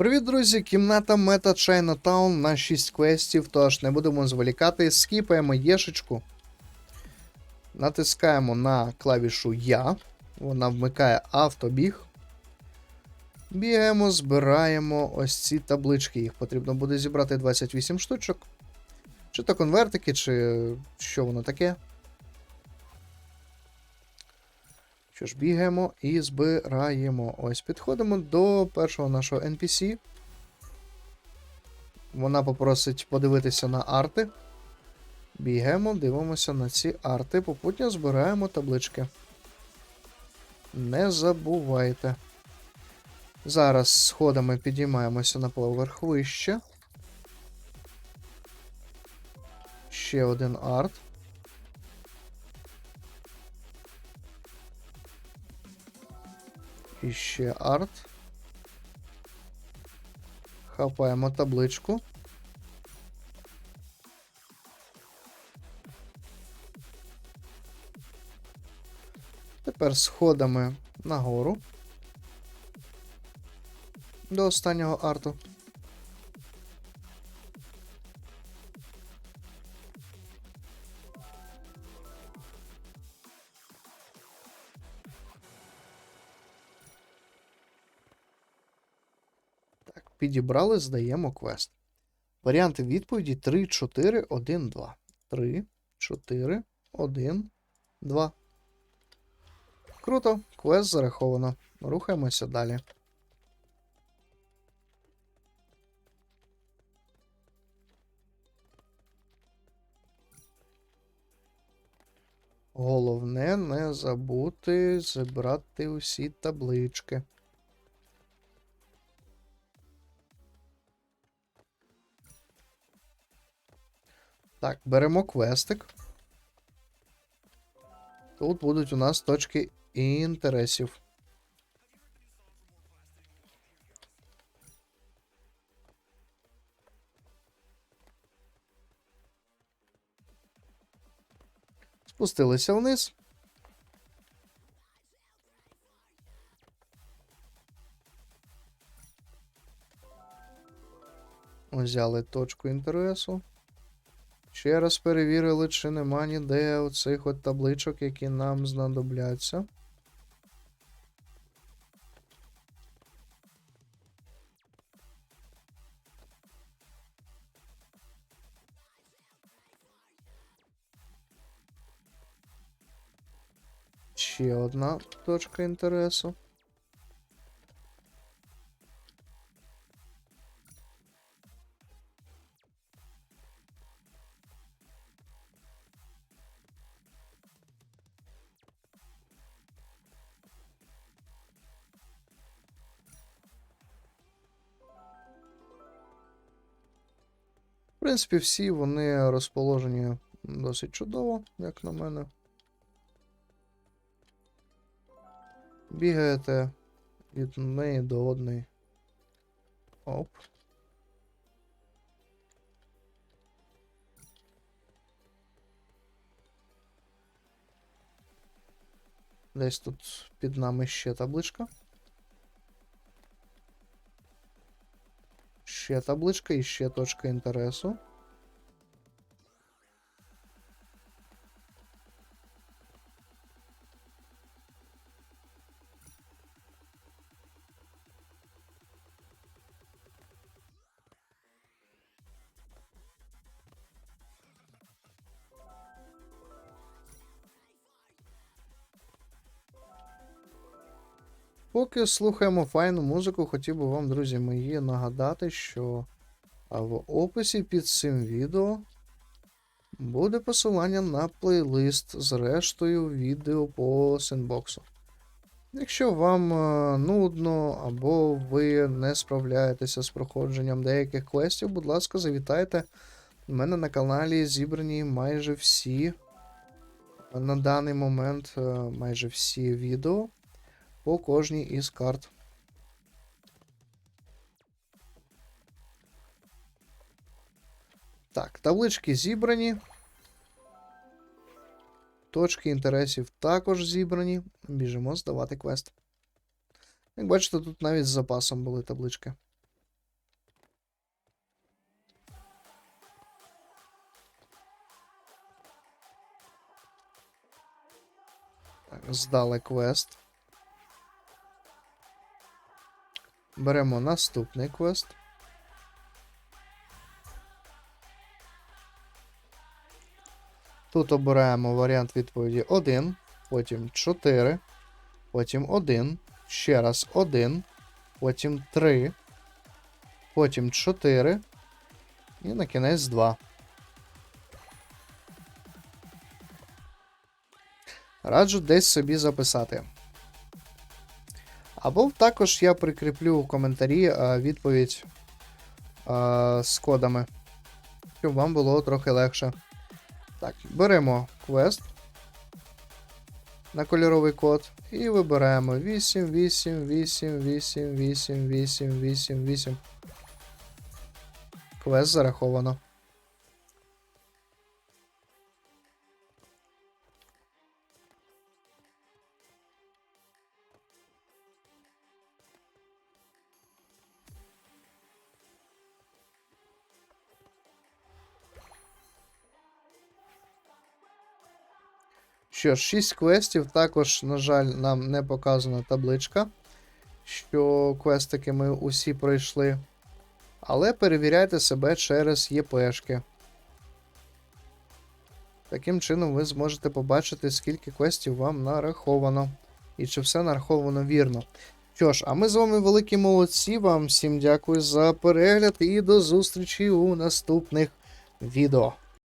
Привіт, друзі! Кімната Мета Chinatown на 6 квестів, тож не будемо зволікати. Скіпаємо єшечку. Натискаємо на клавішу Я. Вона вмикає автобіг. Бігаємо, збираємо ось ці таблички. Їх потрібно буде зібрати 28 штучок. Чи то конвертики, чи що воно таке. Що ж, бігаємо і збираємо. Ось, підходимо до першого нашого NPC. Вона попросить подивитися на арти. Бігаємо, дивимося на ці арти. Попутно збираємо таблички. Не забувайте. Зараз сходами підіймаємося на поверх вище. Ще один арт. І ще арт. Хапаємо табличку. Тепер сходами нагору. До останнього арту. Підібрали, здаємо квест. Варіанти відповіді 3, 4, 1, 2. 3, 4, 1, 2. Круто, квест зараховано. Рухаємося далі. Головне не забути зібрати усі таблички. Так, беремо квестик. Тут будуть у нас точки інтересів. Спустилися вниз. Взяли точку інтересу. Ще раз перевірили, чи нема ніде оцих от табличок, які нам знадобляться. Ще одна точка інтересу. В принципі, всі вони розположені досить чудово, як на мене. Бігаєте від неї до одної. Оп. Десь тут під нами ще табличка. Ще табличка і ще точка інтересу. Поки слухаємо файну музику, хотів би вам, друзі мої, нагадати, що в описі під цим відео буде посилання на плейлист з рештою відео по синбоксу. Якщо вам е, нудно або ви не справляєтеся з проходженням деяких квестів, будь ласка, завітайте. У мене на каналі зібрані майже всі на даний момент е, майже всі відео по кожній із карт. Так, таблички зібрані. Точки інтересів також зібрані. Біжимо здавати квест. Як бачите, тут навіть з запасом були таблички. Так, здали квест. Беремо наступний квест. Тут обираємо варіант відповіді 1, потім 4, потім 1, ще раз 1, потім 3, потім 4 і на кінець 2. Раджу десь собі записати. Або також я прикріплю в коментарі е, відповідь е, з кодами, щоб вам було трохи легше. Так, беремо квест на кольоровий код і вибираємо 8, 8, 8, 8, 8, 8, 8, 8. Квест зараховано. Що ж, 6 квестів. Також, на жаль, нам не показана табличка, що квестики ми усі пройшли. Але перевіряйте себе через ЄПшки. Таким чином ви зможете побачити, скільки квестів вам нараховано. І чи все нараховано вірно. Що ж, а ми з вами великі молодці. Вам всім дякую за перегляд і до зустрічі у наступних відео.